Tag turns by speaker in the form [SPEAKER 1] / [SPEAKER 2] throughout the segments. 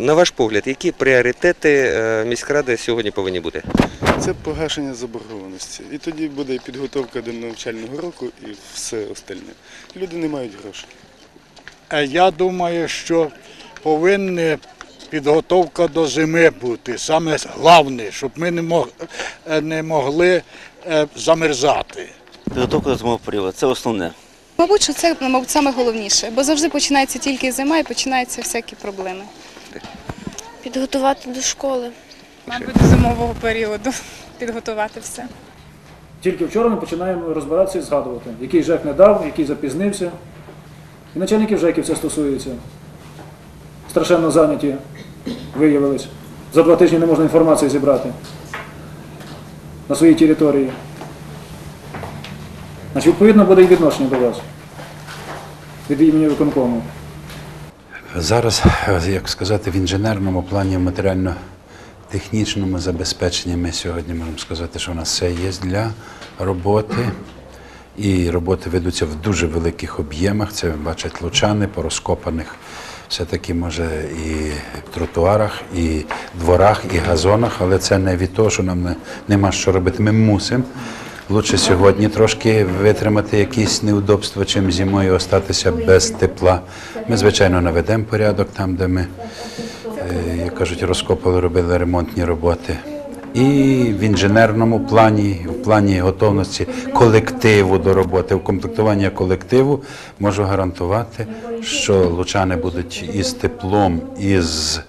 [SPEAKER 1] На ваш погляд, які пріоритети е, міськради сьогодні повинні бути?
[SPEAKER 2] Це погашення заборгованості. І тоді буде і підготовка до навчального року і все остальне. Люди не мають грошей.
[SPEAKER 3] Е, Я думаю, що повинна підготовка до зими бути. Саме головне, щоб ми не, е, не могли замерзати.
[SPEAKER 4] Підготовка до зимового періоду це основне.
[SPEAKER 5] Мабуть, що це мабуть, саме головніше, бо завжди починається тільки зима і починаються всякі проблеми.
[SPEAKER 6] Підготувати до школи.
[SPEAKER 7] Мабуть, до зимового періоду підготувати все.
[SPEAKER 8] Тільки вчора ми починаємо розбиратися і згадувати, який ЖЕК не дав, який запізнився. І начальників ЖЕКів це стосується. Страшенно зайняті виявились. За два тижні не можна інформацію зібрати на своїй території. Значить, відповідно буде і відношення до вас від імені виконкому.
[SPEAKER 9] Зараз, як сказати, в інженерному плані, в матеріально-технічному забезпеченні ми сьогодні можемо сказати, що у нас все є для роботи. І роботи ведуться в дуже великих об'ємах. Це бачать лучани по розкопаних все-таки може і тротуарах, і дворах, і газонах, але це не від того, що нам не, нема що робити. Ми мусимо. Лучше сьогодні трошки витримати якісь неудобства, чим зимою остатися без тепла. Ми, звичайно, наведемо порядок там, де ми, е, як кажуть, розкопали, робили ремонтні роботи. І в інженерному плані, в плані готовності колективу до роботи, укомплектування колективу можу гарантувати, що лучани будуть із теплом, із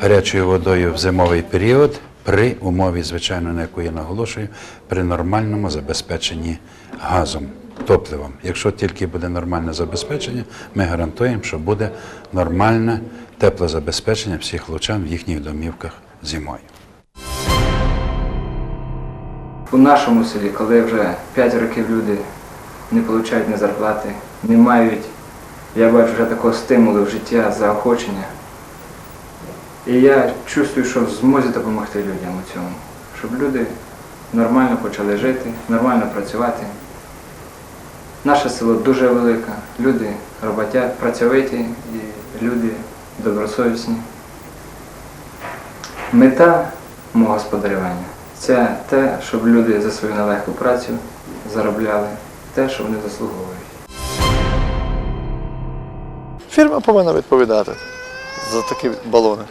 [SPEAKER 9] гарячою водою в зимовий період при умові, звичайно, на яку я наголошую, при нормальному забезпеченні газом, топливом. Якщо тільки буде нормальне забезпечення, ми гарантуємо, що буде нормальне теплозабезпечення всіх лучан в їхніх домівках зимою.
[SPEAKER 10] У нашому селі, коли вже 5 років люди не отримують ні зарплати, не мають, я бачу вже такого стимулу в життя, заохочення. І я чувствую, що в змозі допомогти людям у цьому, щоб люди нормально почали жити, нормально працювати. Наше село дуже велике, люди роботять, працьовиті і люди добросовісні. Мета мого господарювання це те, щоб люди за свою нелегку працю заробляли те, що вони заслуговують.
[SPEAKER 11] Фірма повинна відповідати за такі балони,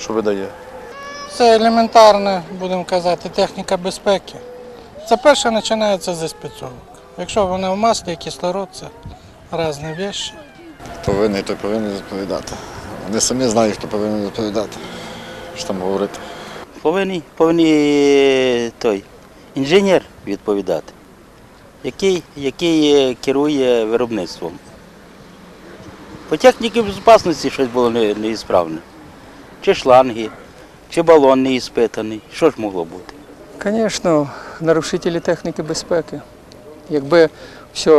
[SPEAKER 11] що видає.
[SPEAKER 3] Це елементарна, будемо казати, техніка безпеки. Це перше починається зі спецовок. Якщо вона в маслі, кислород це різні речі.
[SPEAKER 11] Повинні, то повинні відповідати. Вони самі знають, хто повинен відповідати. Що там говорити.
[SPEAKER 4] Повинні, повинні той інженер відповідати, який, який е, керує виробництвом. По техніці безпечності щось було не- неісправне. Чи шланги, чи балон не іспитаний. Що ж могло бути?
[SPEAKER 12] Звісно, нарушителі техніки безпеки. Якби все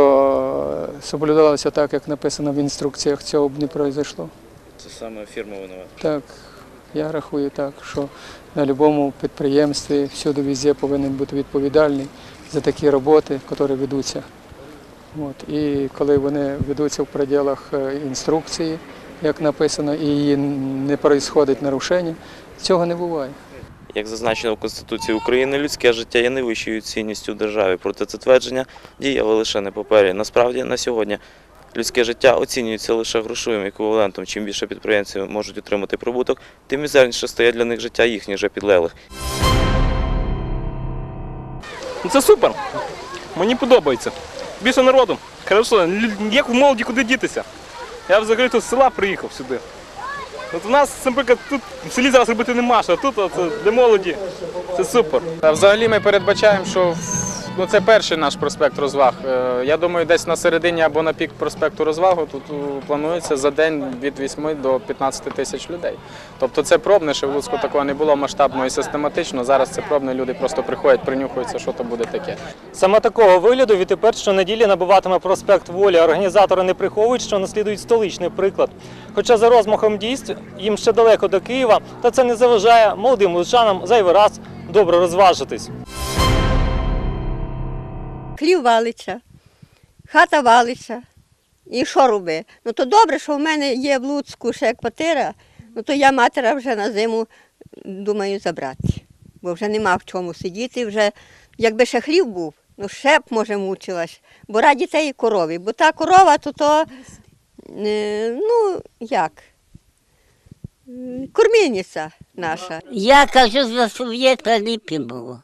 [SPEAKER 12] соблюдалося так, як написано в інструкціях, цього б не пройшло.
[SPEAKER 8] Це саме фірма винувата.
[SPEAKER 12] Так, я рахую так, що на будь-якому підприємстві всюди везде повинен бути відповідальний за такі роботи, які ведуться. От. І коли вони ведуться в пределах е, інструкції, як написано, і її не відбувається нарушення, цього не буває.
[SPEAKER 13] Як зазначено в Конституції України, людське життя є найвищою цінністю в державі. Проте це твердження діяло лише на папері. Насправді на сьогодні людське життя оцінюється лише грошовим еквівалентом. Чим більше підприємці можуть отримати прибуток, тим мізерніше стає для них життя їхніх же підлеглих.
[SPEAKER 8] Це супер. Мені подобається. Більше народу. Хорошо, як в молоді куди дітися. Я взагалі тут з села приїхав сюди. От у нас, наприклад, тут в селі зараз робити нема, що а тут от, для молоді це супер.
[SPEAKER 14] Взагалі ми передбачаємо, що ну, це перший наш проспект розваг. Е, Я думаю, десь на середині або на пік проспекту розвагу тут е, планується за день від 8 до 15 тисяч людей. Тобто це пробне, ще в Луцьку такого не було масштабно і систематично. Зараз це пробне, люди просто приходять, принюхуються, що то буде таке.
[SPEAKER 8] Саме такого вигляду відтепер щонеділі набуватиме проспект волі. Організатори не приховують, що наслідують столичний приклад. Хоча за розмахом дійств їм ще далеко до Києва, та це не заважає молодим лучанам зайвий раз добре розважитись.
[SPEAKER 6] Хлів валиться, хата валиться. І що роби? Ну то добре, що в мене є в Луцьку ще квартира, ну то я матера вже на зиму думаю забрати. Бо вже нема в чому сидіти. Вже, якби ще хлів був, ну ще б може мучилась. Бо раді тієї корови. Бо та корова, то то, е, ну як, м, кормільниця наша.
[SPEAKER 15] Я кажу, за совєта ліпі було.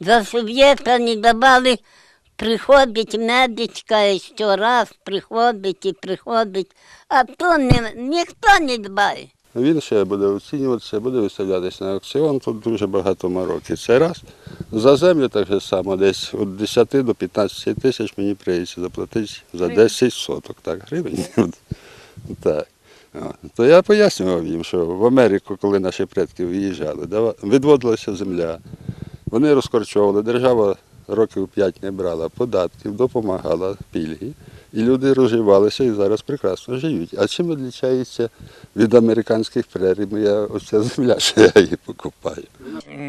[SPEAKER 15] За совєта не давали, приходить медичка і щораз приходить і приходить, а то не, ніхто не дбає.
[SPEAKER 16] Він ще буде оцінюватися, буде виставлятися на аукціон, тут дуже багато мороки. Це раз. За землю так же само, десь від 10 до 15 тисяч мені прийдеться заплатити за 10 соток, так, гривень. так. То я пояснював їм, що в Америку, коли наші предки виїжджали, відводилася земля, вони розкорчовували, держава років 5 не брала податків, допомагала пільги. І люди розживалися і зараз прекрасно живуть. А чим відрізняється від американських прерій моя оця земля, що я її покупаю?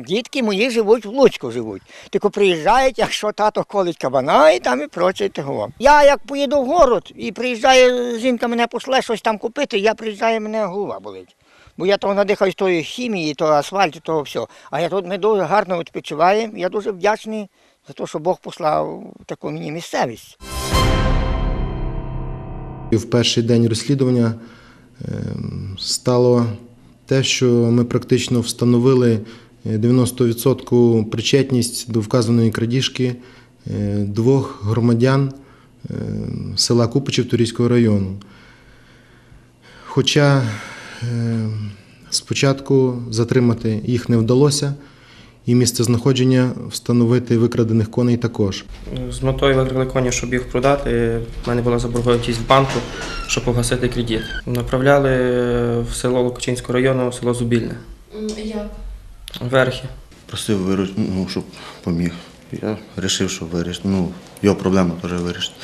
[SPEAKER 17] Дітки мої живуть в Луцьку живуть. Тільки приїжджають, якщо тато колить кабана, і там і проче того. Я як поїду в город і приїжджає, жінка мене пошле щось там купити, я приїжджаю, мене голова болить. Бо я того надихаюсь тої хімії, того асфальту, того все. А я тут ми дуже гарно відпочиваємо. Я дуже вдячний за те, що Бог послав таку мені місцевість.
[SPEAKER 18] В перший день розслідування ем, стало те, що ми практично встановили е, 90% причетність до вказаної крадіжки е, двох громадян е, села Купичів Турійського району. Хоча е, спочатку затримати їх не вдалося, і місцезнаходження встановити викрадених коней також.
[SPEAKER 19] З метою викрили коні, щоб їх продати. У мене була заборгованість в банку, щоб погасити кредит. Направляли в село Лукачинського району, село Зубільне.
[SPEAKER 20] Як?
[SPEAKER 19] Верхи.
[SPEAKER 21] Просив вируч, ну, щоб поміг. Я вирішив, що вирішити. Ну, його проблему теж вирішити.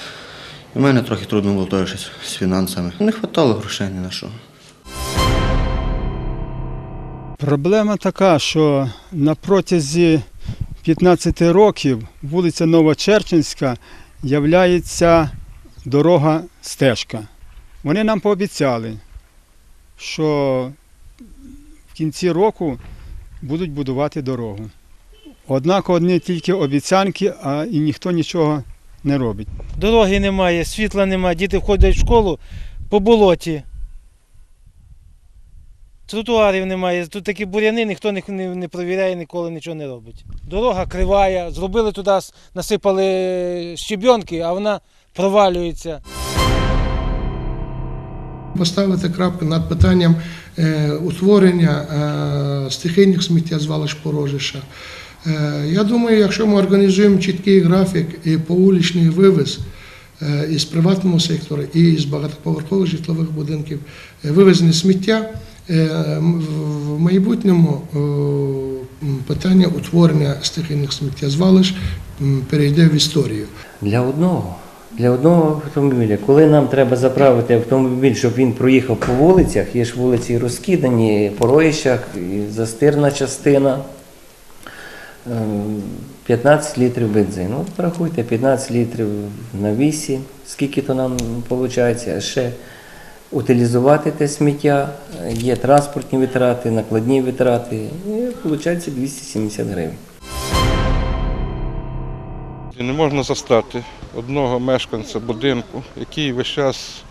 [SPEAKER 21] У мене трохи трудно було теж щось з фінансами. Не вистачало грошей ні на що.
[SPEAKER 22] Проблема така, що на протязі 15 років вулиця Новочерченська являється дорога стежка. Вони нам пообіцяли, що в кінці року будуть будувати дорогу. Однак одні тільки обіцянки, а і ніхто нічого не робить.
[SPEAKER 23] Дороги немає, світла немає, діти входять в школу по болоті. Тротуарів немає, тут такі буряни, ніхто не, не, не провіряє, ніколи нічого не робить. Дорога кривая, зробили туди, насипали щебенки, а вона провалюється.
[SPEAKER 24] Поставити крапку над питанням е, утворення е, стихійних сміттєзвалищ порожища. Е, я думаю, якщо ми організуємо чіткий графік і поулічний вивіз е, із приватного сектору, і з багатоповерхових житлових будинків, е, вивезення сміття, в майбутньому е, питання утворення стихійних сміттєзвалищ перейде в історію.
[SPEAKER 25] Для одного. Для одного автомобіля. Коли нам треба заправити автомобіль, щоб він проїхав по вулицях, є ж вулиці розкидані, по роїщах, і застирна частина. Ем, 15 літрів бензину. От порахуйте, 15 літрів на вісі, скільки то нам виходить, ще утилізувати те сміття, є транспортні витрати, накладні витрати, і виходить 270 гривень.
[SPEAKER 26] Не можна застати одного мешканця будинку, який весь час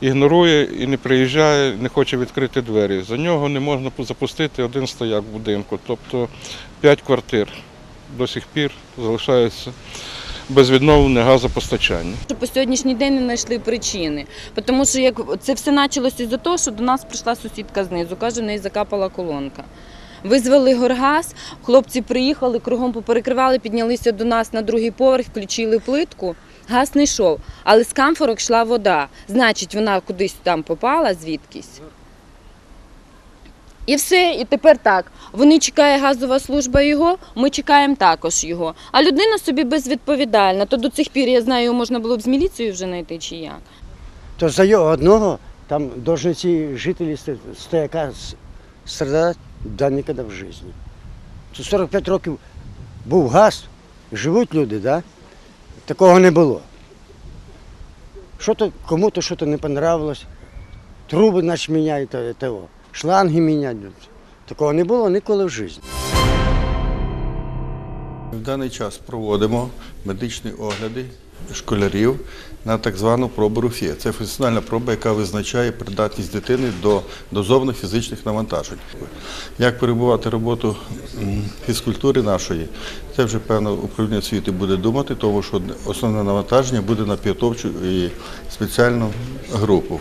[SPEAKER 26] ігнорує і не приїжджає, не хоче відкрити двері. За нього не можна запустити один стояк в будинку, тобто п'ять квартир до сих пір залишаються без відновлення газопостачання.
[SPEAKER 27] По сьогоднішній день не знайшли причини. Тому що як це все почалося із-за того, що до нас прийшла сусідка знизу, каже, в неї закапала колонка. Визвали горгаз, хлопці приїхали, кругом поперекривали, піднялися до нас на другий поверх, включили плитку. Газ не йшов, але з камфорок йшла вода. Значить, вона кудись там попала звідкись. І все, і тепер так. Вони чекає газова служба його, ми чекаємо також його. А людина собі безвідповідальна. То до цих пір я знаю, його можна було б з міліцією вже знайти чи як.
[SPEAKER 28] То за його одного там повинні ці жителі стояка страдати да ніколи в житті. Тут 45 років був газ, живуть люди, да? такого не було. Что-то, кому-то что-то не понравилось. Труби начали міняють, то- того, шланги міняють. Такого не було ніколи в житті.
[SPEAKER 29] В даний час проводимо медичні огляди школярів на так звану пробу РУФІ. Це функціональна проба, яка визначає придатність дитини до дозованих фізичних навантажень. Як перебувати роботу фізкультури нашої, це вже певно управління освіти буде думати, тому що основне навантаження буде на підготовчу і спеціальну групу.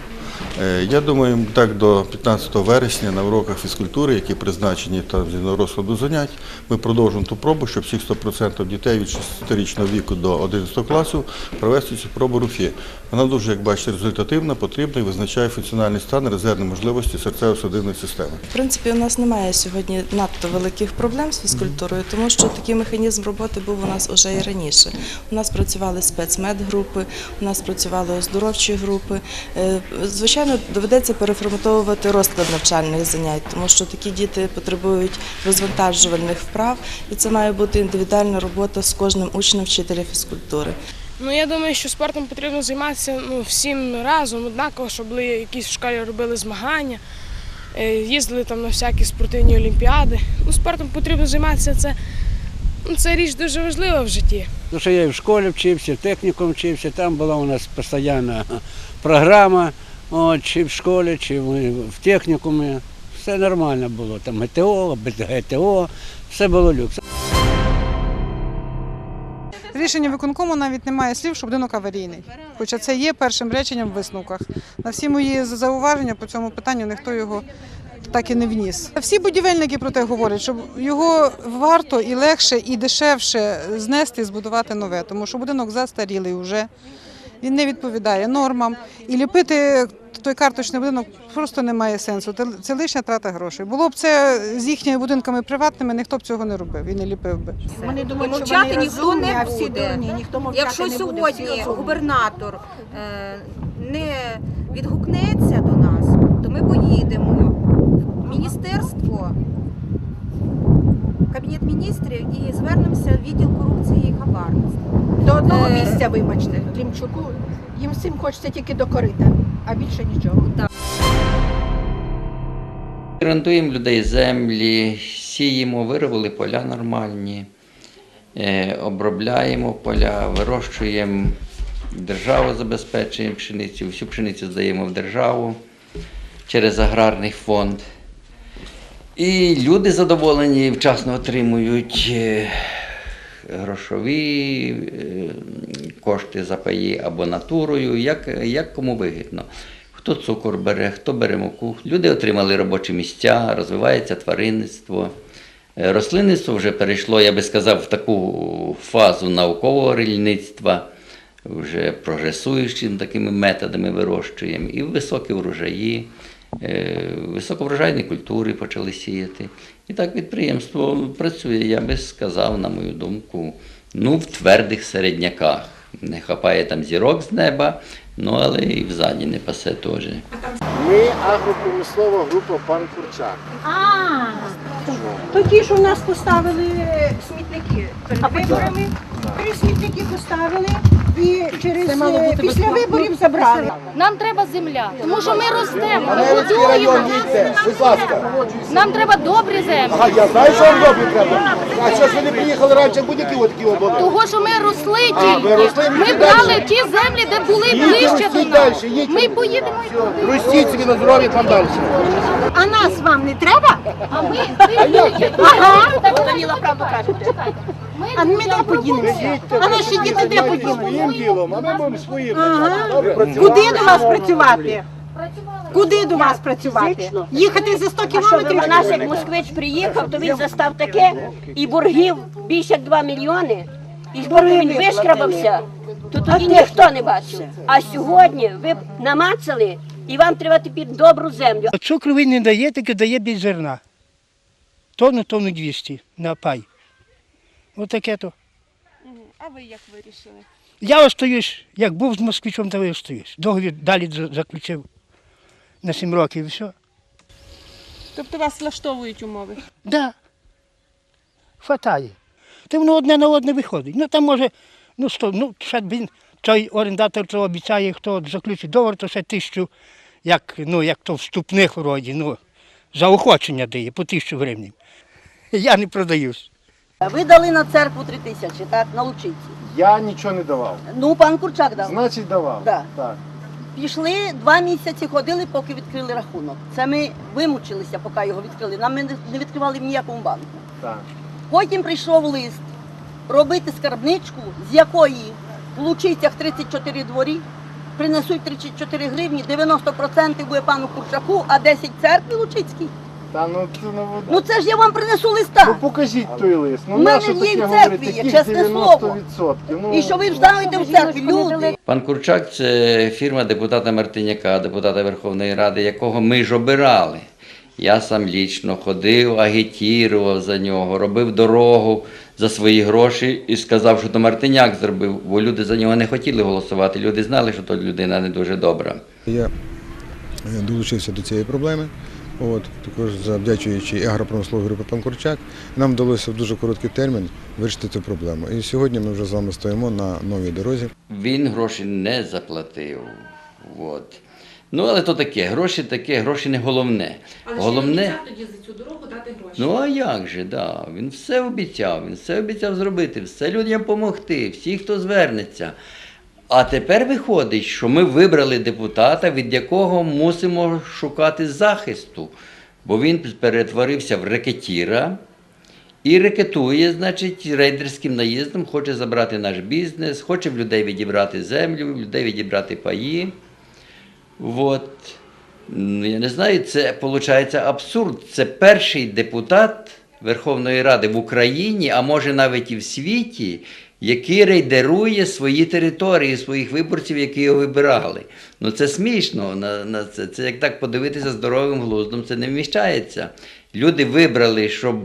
[SPEAKER 29] Е, Я думаю, так до 15 вересня на уроках фізкультури, які призначені там згідно розкладу занять, ми продовжимо ту пробу, щоб всіх 100% дітей від 6-річного віку до 11 класу провести цю пробу РУФІ. Вона дуже, як бачите, результативна, потрібна і визначає функціональний стан резервні можливості серцево-судинної системи.
[SPEAKER 30] В принципі, у нас немає сьогодні надто великих проблем з фізкультурою, тому що такий механізм роботи був у нас уже і раніше. У нас працювали спецмедгрупи, у нас працювали оздоровчі групи. Звичайно, доведеться переформатовувати розклад навчальних занять, тому що такі діти потребують розвантажувальних вправ, і це має бути індивідуальна робота з кожним учнем вчителя фізкультури.
[SPEAKER 31] Ну я думаю, що спортом потрібно займатися ну, всім разом, однаково, щоб були якісь в школі робили змагання, е, їздили там на всякі спортивні олімпіади. Ну, спортом потрібно займатися це. Ну, це річ дуже важлива в житті.
[SPEAKER 32] Тому що я і в школі вчився, в технікум вчився, там була у нас постійна програма, от, чи в школі, чи в, в технікумі. Все нормально було. Там ГТО, без ГТО, все було люкс.
[SPEAKER 33] Рішення виконкому навіть немає слів, що будинок аварійний. Хоча це є першим реченням в висновках. На всі мої зауваження по цьому питанню ніхто його так і не вніс. Всі будівельники про те говорять, що його варто і легше, і дешевше знести і збудувати нове, тому що будинок застарілий вже. Він не відповідає нормам. І ліпити той карточний будинок просто немає сенсу. Це- Це лишня трата грошей. Було б це з їхніми будинками приватними, ніхто б цього не робив і не ліпив би.
[SPEAKER 34] Вони думають, що мовчати вони ніхто розумні, не а всі буде. дурні. Ніхто мовчати Якщо не буде, всі сьогодні розумні. губернатор е, не відгукнеться до нас, то ми поїдемо в міністерство, кабінет міністрів і звернемося в відділ корупції і хабарництва. До одного Е, місця, вибачте, Клімчуку, їм всім хочеться тільки до корита, а більше нічого.
[SPEAKER 35] Орендуємо людей землі, сіємо, виробили поля нормальні, е, обробляємо поля, вирощуємо, державу забезпечуємо пшеницю, всю пшеницю здаємо в державу через аграрний фонд. І люди задоволені, вчасно отримують е, грошові е, кошти за паї або натурою, як, як кому вигідно. Хто цукор бере, хто бере муку. Люди отримали робочі місця, розвивається тваринництво. Е, Рослинництво вже перейшло, я би сказав, в таку фазу наукового рільництва, вже прогресуючими такими методами вирощуємо. І високі врожаї, високоврожайні культури почали сіяти. І так підприємство працює, я би сказав, на мою думку, ну, в твердих середняках. Не хапає там зірок з неба, ну але і взаді не пасе теж.
[SPEAKER 28] Ми агропромислова група пан Курчак.
[SPEAKER 34] А, то ті, що в нас поставили смітники перед виборами, три смітники поставили і через е, після виборів забрали.
[SPEAKER 20] Нам треба земля, тому що ми ростемо, ми
[SPEAKER 28] район
[SPEAKER 20] будуємо.
[SPEAKER 28] будь ласка.
[SPEAKER 20] Нам треба добрі землі.
[SPEAKER 28] Ага, я знаю, що вам добре треба. А що ж ви не приїхали раніше будь-які отакі обови?
[SPEAKER 20] Того, що ми росли
[SPEAKER 28] А, ви росли,
[SPEAKER 20] тільки. Ми
[SPEAKER 28] йдіть
[SPEAKER 20] брали
[SPEAKER 28] далі.
[SPEAKER 20] ті землі, де були ближче до
[SPEAKER 28] ростіть
[SPEAKER 20] нас.
[SPEAKER 28] далі, їдьте.
[SPEAKER 20] Ми поїдемо і туди.
[SPEAKER 28] Ростіть собі на здоров'я там далі.
[SPEAKER 34] А нас вам не треба?
[SPEAKER 20] А ми
[SPEAKER 34] Ага. Даніла правду кажете. А ми де подінемося? А наші діти де подінемося?
[SPEAKER 28] ділом, а ми маємо своїм.
[SPEAKER 34] Ага. Куди до вас працювати? Куди до вас працювати? Їхати за 100 кілометрів?
[SPEAKER 36] У нас як москвич приїхав, то він застав таке, і боргів більше як 2 мільйони. І ж поки він вишкрабався, то тоді ніхто не бачив. А сьогодні ви б намацали, і вам треба тепер добру землю.
[SPEAKER 37] Цукру він не дає, тільки дає без зерна. Тонну, тонну 200 на пай. Отаке то.
[SPEAKER 33] А ви як вирішили?
[SPEAKER 37] Я остаюсь, як був з москвичом, то я остаюсь. Договір далі заключив на 7 років і все.
[SPEAKER 33] Тобто вас влаштовують умови?
[SPEAKER 37] Да. Хватає. Та воно одне на одне виходить. Ну там може, ну сто, ну ще він той орендатор, що обіцяє, хто заключить договор, то ще тисячу, як, ну, як то вступних вроді, ну, заохочення дає по тисячу гривень. Я не продаюсь.
[SPEAKER 38] Ви дали на церкву три тисячі, так, на Лучиці.
[SPEAKER 39] Я нічого не давав.
[SPEAKER 38] Ну, пан Курчак дав.
[SPEAKER 39] Значить, давав.
[SPEAKER 38] Да.
[SPEAKER 39] Так.
[SPEAKER 38] Пішли два місяці, ходили, поки відкрили рахунок. Це ми вимучилися, поки його відкрили. Нам ми не- відкривали в ніякому банку.
[SPEAKER 39] Так.
[SPEAKER 38] Потім прийшов лист робити скарбничку, з якої в Лучицях 34 дворі принесуть 34 гривні, 90% буде пану Курчаку, а 10 церкві Лучицькій.
[SPEAKER 39] Та ну це ну, ви-
[SPEAKER 38] Ну це ж я вам принесу листа.
[SPEAKER 39] Ну покажіть той лист. Ну
[SPEAKER 38] У мене
[SPEAKER 39] нащо
[SPEAKER 38] є в
[SPEAKER 39] говорити?
[SPEAKER 38] церкві, є,
[SPEAKER 39] Таких
[SPEAKER 38] чесне
[SPEAKER 39] 90%. Ну,
[SPEAKER 38] І що ви вставите в церкві, люди.
[SPEAKER 35] Пан Курчак це фірма депутата Мартиняка, депутата Верховної Ради, якого ми ж обирали. Я сам лічно ходив, агітірував за нього, робив дорогу за свої гроші і сказав, що то Мартиняк зробив, бо люди за нього не хотіли голосувати. Люди знали, що то людина не дуже добра.
[SPEAKER 40] Я долучився до цієї проблеми. От, також завдячуючи агропромисловій групі «Пан Курчак, нам вдалося в дуже короткий термін вирішити цю проблему. І сьогодні ми вже з вами стоїмо на новій дорозі.
[SPEAKER 35] Він гроші не заплатив. От. Ну, але то таке, гроші таке, гроші не головне. головне.
[SPEAKER 41] тоді за цю дорогу дати гроші.
[SPEAKER 35] Ну а як же, да. Він все обіцяв, він все обіцяв зробити, все людям допомогти, всі, хто звернеться. А тепер виходить, що ми вибрали депутата, від якого мусимо шукати захисту, бо він перетворився в рекетіра і рекетує, значить, рейдерським наїздом, хоче забрати наш бізнес, хоче в людей відібрати землю, в людей відібрати паї. От. Ну, я не знаю, це виходить абсурд. Це перший депутат Верховної Ради в Україні, а може навіть і в світі, який рейдерує свої території, своїх виборців, які його вибирали. Ну це смішно. На, на це. це як так подивитися здоровим глуздом, це не вміщається. Люди вибрали, щоб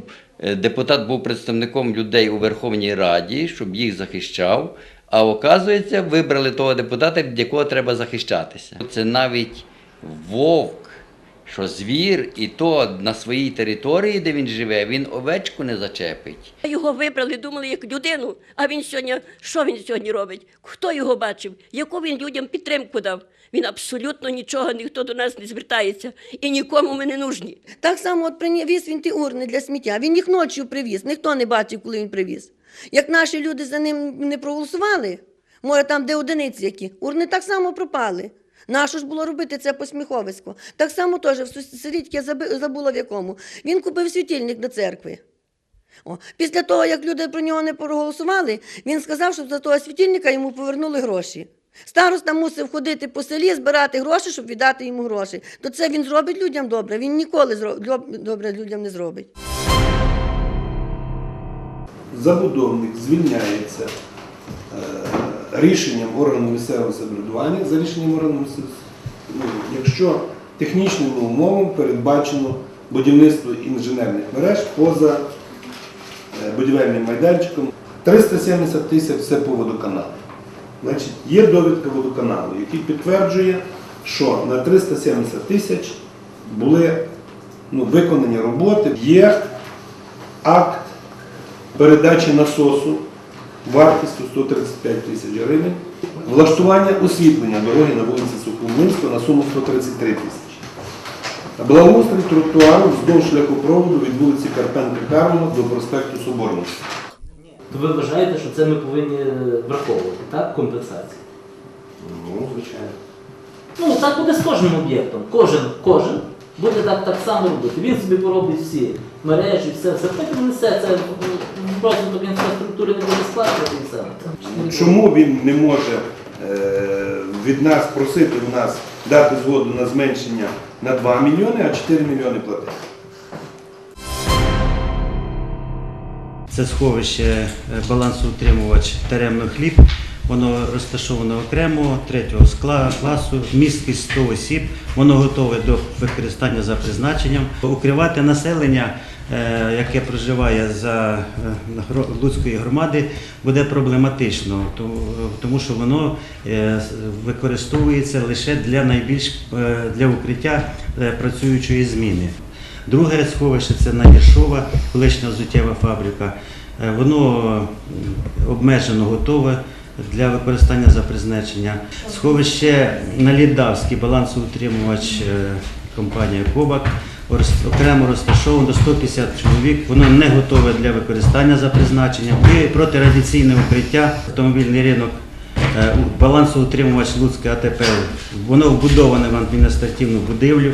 [SPEAKER 35] е, депутат був представником людей у Верховній Раді, щоб їх захищав. А оказується, вибрали того депутата, від якого треба захищатися. Це навіть вовк, що звір, і то на своїй території, де він живе, він овечку не зачепить.
[SPEAKER 36] Його вибрали, думали як людину, а він сьогодні, що він сьогодні робить? Хто його бачив? Яку він людям підтримку дав? Він абсолютно нічого, ніхто до нас не звертається і нікому ми не нужні.
[SPEAKER 42] Так само от привіз він ті урни для сміття. Він їх ночі привіз, ніхто не бачив, коли він привіз. Як наші люди за ним не проголосували, може там де одиниці які, урни так само пропали. Нащо ж було робити це посміховисько? Так само теж в селі, я забула в якому. Він купив світильник до церкви. О, після того, як люди про нього не проголосували, він сказав, що за того світильника йому повернули гроші. Староста мусив ходити по селі, збирати гроші, щоб віддати йому гроші. То це він зробить людям добре. Він ніколи добре людям не зробить.
[SPEAKER 43] забудовник звільняється е, рішенням органу місцевого самоврядування за рішенням органу місцевого ну, якщо технічними умовами передбачено будівництво інженерних мереж поза е, будівельним майданчиком. 370 тисяч це по водоканалу. Значить, є довідка водоканалу, який підтверджує, що на 370 тисяч були ну, виконані роботи. Є акт передачі насосу вартістю 135 тисяч гривень, влаштування освітлення дороги на вулиці Сухомлинська на суму 133 тисячі. Благоустрій тротуару вздовж шляхопроводу від вулиці Карпенка Карлова до проспекту Соборності.
[SPEAKER 44] То ви вважаєте, що це ми повинні враховувати, так? Компенсацію?
[SPEAKER 43] Ну, звичайно.
[SPEAKER 44] Ну, так буде з кожним об'єктом. Кожен, кожен буде так, так само робити. Він собі поробить всі мережі, все, все. Потім несе це розвиток інфраструктури не буде сплачувати і.
[SPEAKER 43] Чому він не може е, від нас просити в нас дати згоду на зменшення на 2 мільйони, а 4 мільйони платити?
[SPEAKER 45] Це сховище е, балансоутримувач Теремно хліб. Воно розташовано окремо третього скла класу, місткість 100 осіб. Воно готове до використання за призначенням. Укривати населення, яке проживає за е, Луцької громади, буде проблематично, тому що воно е, використовується лише для найбільш е, для укриття е, працюючої зміни. Друге сховище це Надіршова, колишня взуттєва фабрика. Е, Воно обмежено готове для використання за призначення. Сховище на Лідавський балансоутримувач е, компанія Кобак окремо розташовано до 150 чоловік. Воно не готове для використання за призначенням. І протирадіаційне укриття, автомобільний ринок, е, балансоутримувач Луцьке АТП. Воно вбудоване в адміністративну будівлю.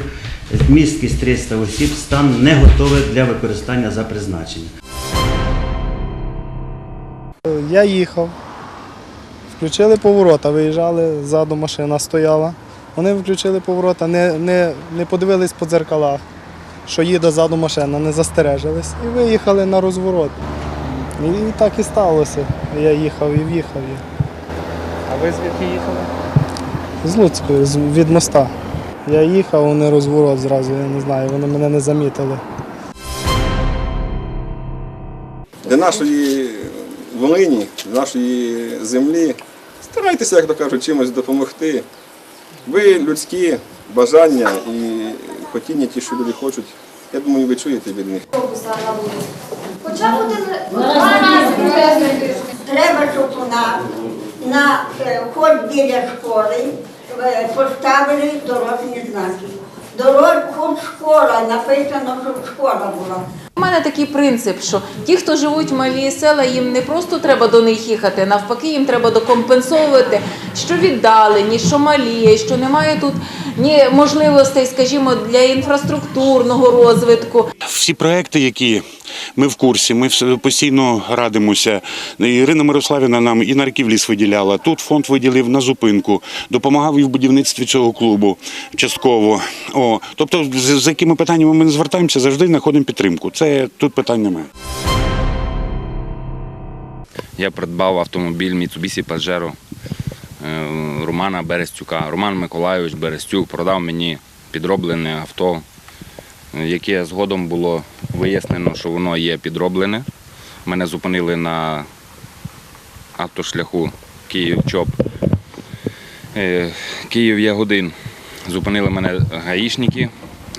[SPEAKER 45] Місткість 300 осіб, стан не готове для використання за призначенням.
[SPEAKER 41] Я їхав, включили поворота, виїжджали, ззаду машина стояла. Вони включили поворота, не, не, не подивились по дзеркалах, що їде ззаду машина, не застережились і виїхали на розворот. І так і сталося. Я їхав і в'їхав.
[SPEAKER 39] А ви звідки їхали?
[SPEAKER 41] З Луцької, з- від моста. Я їхав, вони розворот зразу, я не знаю, вони мене не замітили.
[SPEAKER 46] для нашої Волині, для нашої землі. Старайтеся, як то кажуть, чимось допомогти. Ви людські бажання і хотіння, ті, що люди хочуть, я думаю, ви чуєте від них.
[SPEAKER 20] Хоча б один
[SPEAKER 38] Треба, щоб у нас на е, хоч біля школи е, поставили дорожні знаки. Дорож, хоч школа, написано, щоб школа була.
[SPEAKER 27] У мене такий принцип, що ті, хто живуть в малі села, їм не просто треба до них їхати, навпаки, їм треба докомпенсовувати, що віддалені, що малі, що немає тут ні можливостей, скажімо, для інфраструктурного розвитку.
[SPEAKER 47] Всі проекти, які ми в курсі, ми постійно радимося. Ірина Мирославівна нам і на Раківліс виділяла. Тут фонд виділив на зупинку, допомагав і в будівництві цього клубу частково. О, тобто, з, з якими питаннями ми не звертаємося, завжди знаходимо підтримку. Це тут питань немає.
[SPEAKER 48] Я придбав автомобіль Mitsubishi Pajero Романа Берестюка. Роман Миколайович Берестюк продав мені підроблене авто, е, яке згодом було вияснено, що воно є підроблене. Мене зупинили на автошляху Київ-Чоп. Е, Київ Ягодин. Зупинили мене гаїшники.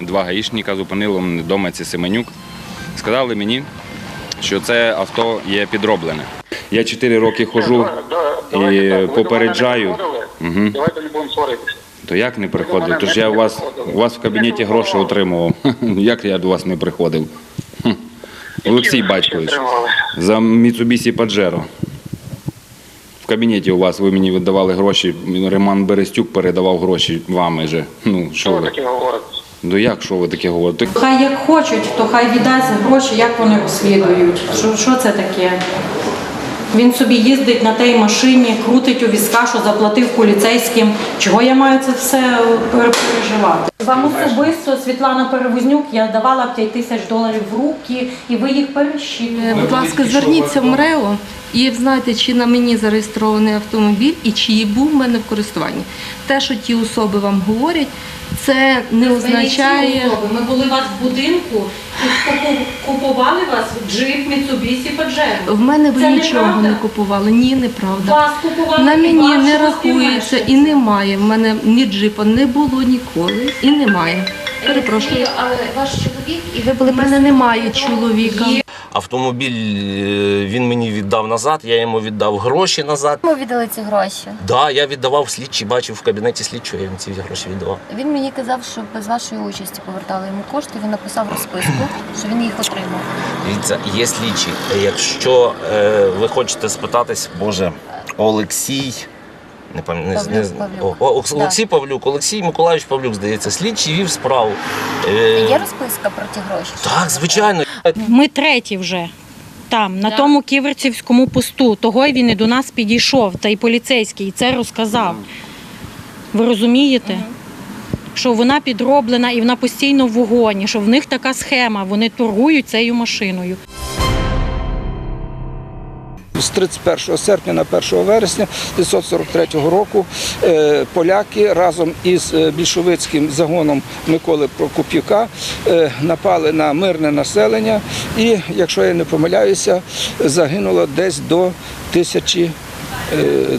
[SPEAKER 48] Два гаїшника зупинили мене вдома ці Семенюк. Сказали мені, що це авто є підроблене. Я 4 роки ходжу і попереджаю. Угу.
[SPEAKER 49] Давайте будемо сваритися.
[SPEAKER 48] То як не приходив? Тож я у вас, у вас в кабінеті гроші отримував. Як я до вас не приходив? Олексій Батькович. За Mitsubishi Pajero. В кабінеті у вас ви мені видавали гроші. Роман Берестюк передавав гроші вам же. Ну, що ви?
[SPEAKER 49] Таке говорите.
[SPEAKER 48] Ну як що ви таке говорите?
[SPEAKER 50] Хай як хочуть, то хай віддасть гроші, як вони розслідують. Що, що це таке? Він собі їздить на тій машині, крутить у візка, що заплатив поліцейським. Чого я маю це все пере- переживати? Вам особисто Світлана Перевознюк я давала 5 тисяч доларів в руки, і ви їх перещили.
[SPEAKER 51] Будь ласка, зверніться в МРЕО і знаєте, чи на мені зареєстрований автомобіль і чи був в мене в користуванні. Те, що ті особи вам говорять, це не означає.
[SPEAKER 50] Ми були у вас в будинку і купували вас джип Міцубісі, Паджеро.
[SPEAKER 51] В мене ви
[SPEAKER 50] Це
[SPEAKER 51] нічого
[SPEAKER 50] неправда?
[SPEAKER 51] не купували. Ні, неправда.
[SPEAKER 50] Вас купували
[SPEAKER 51] На мені не рахується і немає. В мене ні джипа не було ніколи і немає. Перепрошую.
[SPEAKER 20] Але ваш чоловік і ви
[SPEAKER 51] У
[SPEAKER 20] були
[SPEAKER 51] мене немає чоловіка.
[SPEAKER 52] Автомобіль е, він мені віддав назад, я йому віддав гроші назад.
[SPEAKER 20] Ми віддали ці гроші.
[SPEAKER 52] Да, я віддавав слідчі, бачив в кабінеті слідчого, я йому ці гроші віддавав.
[SPEAKER 20] Він мені казав, що без вашої участі повертали йому кошти. Він написав розписку, що він їх отримав.
[SPEAKER 52] Дивіться, є слідчі. Якщо е, ви хочете спитатись, Боже, Олексій. Не пам'ятаю, не,
[SPEAKER 20] Павлюк,
[SPEAKER 52] не,
[SPEAKER 20] Павлюк.
[SPEAKER 52] О, О,
[SPEAKER 20] Да.
[SPEAKER 52] Олексій Павлюк, Олексій Миколаївич Павлюк, здається, слідчий вів справу. Е,
[SPEAKER 20] Є розписка про ті гроші?
[SPEAKER 52] так, звичайно.
[SPEAKER 50] Ми треті вже. Там, на тому ківерцівському посту, того й він і до нас підійшов, та й поліцейський і це розказав. Ви розумієте? Що вона підроблена і вона постійно в вогоні, що в них така схема, вони торгують цією машиною.
[SPEAKER 53] З 31 серпня на 1 вересня 1943 року е, поляки разом із е, більшовицьким загоном Миколи Прокоп'юка е, напали на мирне населення і, якщо я не помиляюся, загинуло десь до тисячі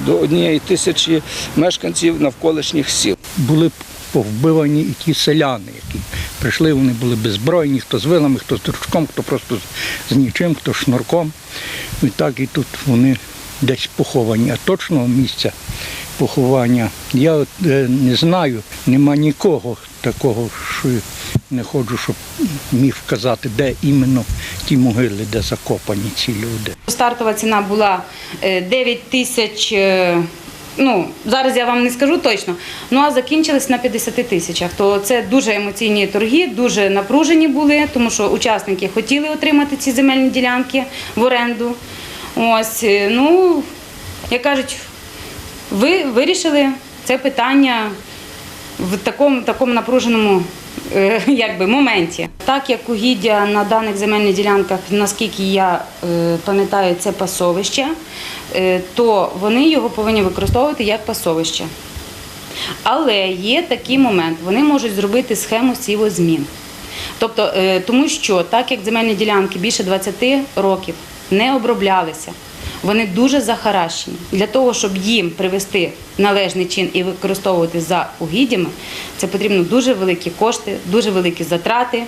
[SPEAKER 53] до однієї тисячі мешканців навколишніх сіл.
[SPEAKER 37] були повбивані і ті селяни, які прийшли, вони були беззбройні, хто з вилами, хто з дружком, хто просто з, нічим, хто шнурком. І так і тут вони
[SPEAKER 54] десь поховані, а точного місця поховання я от, е, не знаю. Нема нікого такого, що не ходжу, щоб міг вказати, де іменно ті могили, де закопані ці люди.
[SPEAKER 55] Стартова ціна була е, 9 тисяч. Ну, зараз я вам не скажу точно, ну а закінчились на 50 тисячах. То це дуже емоційні торги, дуже напружені були, тому що учасники хотіли отримати ці земельні ділянки в оренду. Ось, е, ну, як кажуть, ви вирішили це питання в такому, такому напруженому якби, моменті. Так як угіддя на даних земельних ділянках, наскільки я е, пам'ятаю, це пасовище, е, то вони його повинні використовувати як пасовище. Але є такий момент, вони можуть зробити схему сівозмін. Тобто, е, тому що так як земельні ділянки більше 20 років не оброблялися, вони дуже захаращені. Для того, щоб їм привести належний чин і використовувати за угіддями, це потрібно дуже великі кошти, дуже великі затрати.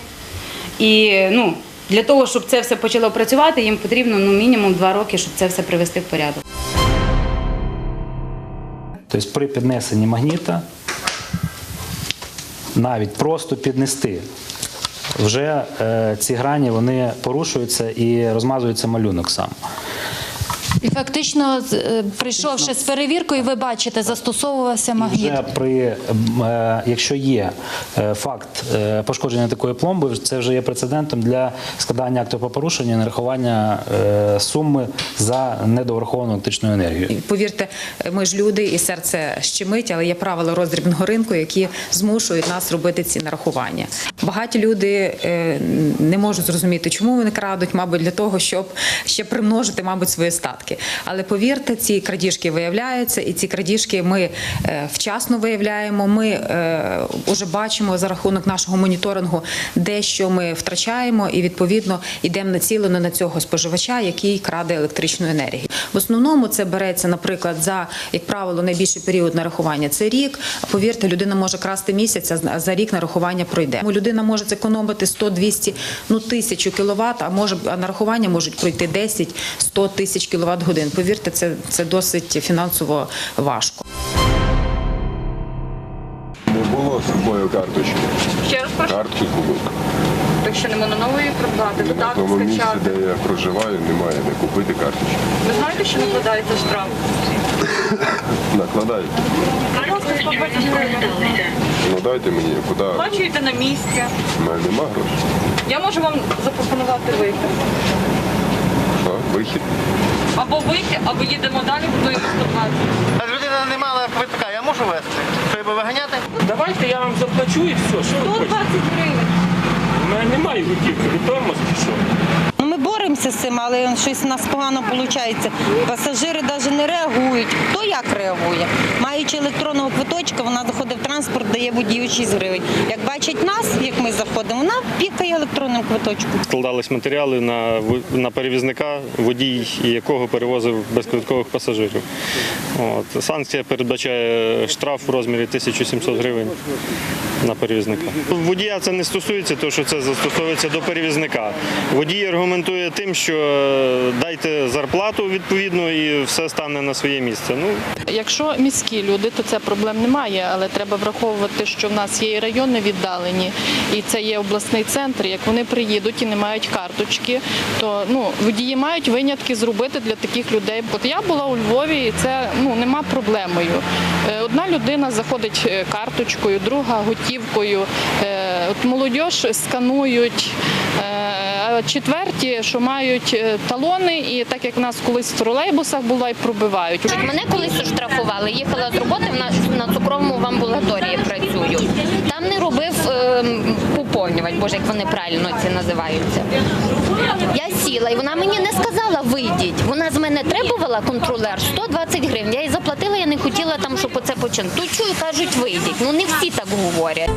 [SPEAKER 55] І ну, для того, щоб це все почало працювати, їм потрібно ну, мінімум два роки, щоб це все привести в порядок.
[SPEAKER 9] Тобто при піднесенні магніта навіть просто піднести. Вже е, ці грані вони порушуються і розмазується малюнок сам.
[SPEAKER 56] І фактично, з- е, прийшовши з перевіркою, ви бачите, застосовувався магніт.
[SPEAKER 9] Вже при, е, якщо є е, факт е, пошкодження такої пломби, це вже є прецедентом для складання акту про порушення і нарахування е, суми за недовраховану електричну енергію.
[SPEAKER 57] Повірте, ми ж люди, і серце щемить, але є правила роздрібного ринку, які змушують нас робити ці нарахування. Багаті люди е, не можуть зрозуміти, чому вони крадуть, мабуть, для того, щоб ще примножити, мабуть, свої статки. Але повірте, ці крадіжки виявляються, і ці крадіжки ми е, вчасно виявляємо. Ми вже бачимо за рахунок нашого моніторингу, де що ми втрачаємо, і відповідно йдемо націлено на цього споживача, який краде електричну енергію. В основному це береться, наприклад, за як правило, найбільший період нарахування це рік. Повірте, людина може красти місяць, а за рік нарахування пройде. Людина може зекономити 100, 200, ну тисячу кіловат, а може а нарахування можуть пройти 10, 100 тисяч кіловат годин. Повірте, це, це досить фінансово важко.
[SPEAKER 52] Не було з собою карточки.
[SPEAKER 50] Ще раз прошу.
[SPEAKER 52] Картки було.
[SPEAKER 50] Так що не можна нової придбати,
[SPEAKER 52] На
[SPEAKER 50] додаток
[SPEAKER 52] тому місці,
[SPEAKER 50] скачати.
[SPEAKER 52] де я проживаю, немає де купити карточки.
[SPEAKER 50] Ви знаєте, що накладається штраф?
[SPEAKER 52] Накладайте. Ну дайте мені, куди?
[SPEAKER 50] Оплачуєте на місці.
[SPEAKER 52] У мене нема грошей.
[SPEAKER 50] Я можу вам запропонувати вихід.
[SPEAKER 52] Вихід.
[SPEAKER 50] Або вихід, або їдемо далі, будуємо 120.
[SPEAKER 58] А людина не мала квитка, я можу вести? Треба виганяти?
[SPEAKER 27] Давайте я вам заплачу і все. Що
[SPEAKER 50] 120 гривень.
[SPEAKER 27] У мене немає готівки, тормоз що?
[SPEAKER 48] Ну, ми боремося з цим, але щось у нас погано виходить. Пасажири навіть не реагують. Хто як реагує? Маючи електронного квиточка, вона заходить в транспорт, дає водію 6 гривень. Як бачить нас, як ми заходимо, вона пікає електронним квиточком.
[SPEAKER 59] Складались матеріали на, на перевізника, водій якого перевозив безквиткових пасажирів. От. Санкція передбачає штраф у розмірі 1700 гривень на перевізника. Водія це не стосується, тому що це застосовується до перевізника. Водій аргументує тим, що е, дайте зарплату відповідно і все стане на своє місце. Ну,
[SPEAKER 50] Якщо міські люди, то це проблем немає, але треба враховувати, що в нас є і райони віддалені, і це є обласний центр. Як вони приїдуть і не мають карточки, то ну водії мають винятки зробити для таких людей. От я була у Львові, і це ну нема проблемою. Е, Одна людина заходить е, карточкою, друга готівкою. Е, От молодь сканують. а Четверті, що мають е, талони, і так як в нас колись в тролейбусах було, і пробивають.
[SPEAKER 60] Мене колись оштрафували. Їхала з роботи на, цукровому в амбулаторії працюю. Там не робив ем, поповнювач, боже, як вони правильно ці називаються. Я сіла, і вона мені не сказала вийдіть. Вона з мене требувала контролер 120 гривень. Я їй заплатила, я не хотіла там, щоб оце починати. Тут чую, кажуть, вийдіть. Ну не всі так говорять.